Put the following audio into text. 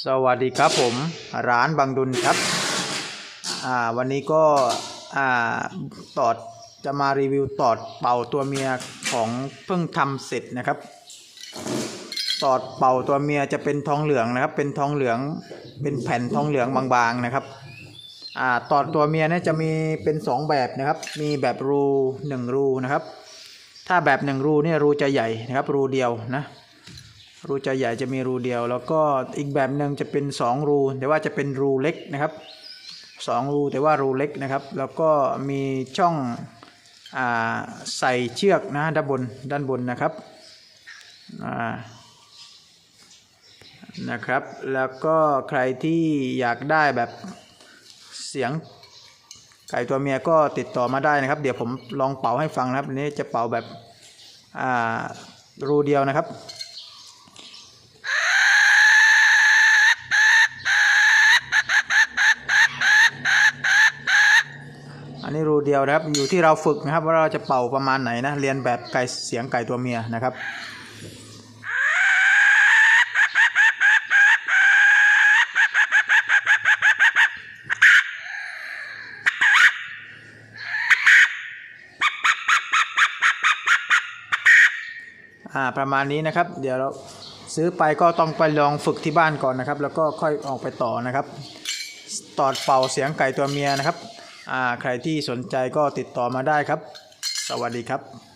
สวัสดีครับผมร้านบางดุลครับอ่าวันนี้ก็อ่าตอดจะมารีวิวตอดเป่าตัวเมียของเพิ่งทำเสร็จนะครับ ตอดเป่าตัวเมียจะเป็นทองเหลืองนะครับ เป็นทองเหลืองเป็นแผ่นทองเหลืองบางๆนะครับอ่าตอดตัวเมียเนี่ยจะมีเป็นสองแบบนะครับ มีแบบรูหนึ่งรูนะครับ ถ้าแบบหนึ่งรูเนี่ยรูจะใหญ่นะครับ รูเดียวนะ รูจะใหญ่จะมีรูเดียว แล้วก็อีกแบบหนึ่งจะเป็นสองรู แต่ว่าจะเป็นรูเล็กนะครับสองรูแต่ว่ารูเล็กนะครับ แล้วก็มีช่องอใส่เชือกนะด้านบนด้านบนนะครับนะครับ แล้วก็ใครที่อยากได้แบบเสียงไก่ตัวเมียก็ติดต่อมาได้นะครับ เดี๋ยวผมลองเป่าให้ฟังนะครับอันนี้จะเป่าแบบรูเดียวนะครับ นนี้รูเดียวนะครับ อยู่ที่เราฝึกนะครับ ว่าเราจะเป่าประมาณไหนนะ เรียนแบบไก่เสียงไก่ตัวเมียนะครับอ่าประมาณนี้นะครับ เดี๋ยวเราซื้อไปก็ต้องไปลองฝึกที่บ้านก่อนนะครับ แล้วก็ค่อยออกไปต่อนะครับ ตอดเป่าเสียงไก่ตัวเมียนะครับ ใครที่สนใจก็ติดต่อมาได้ครับ สวัสดีครับ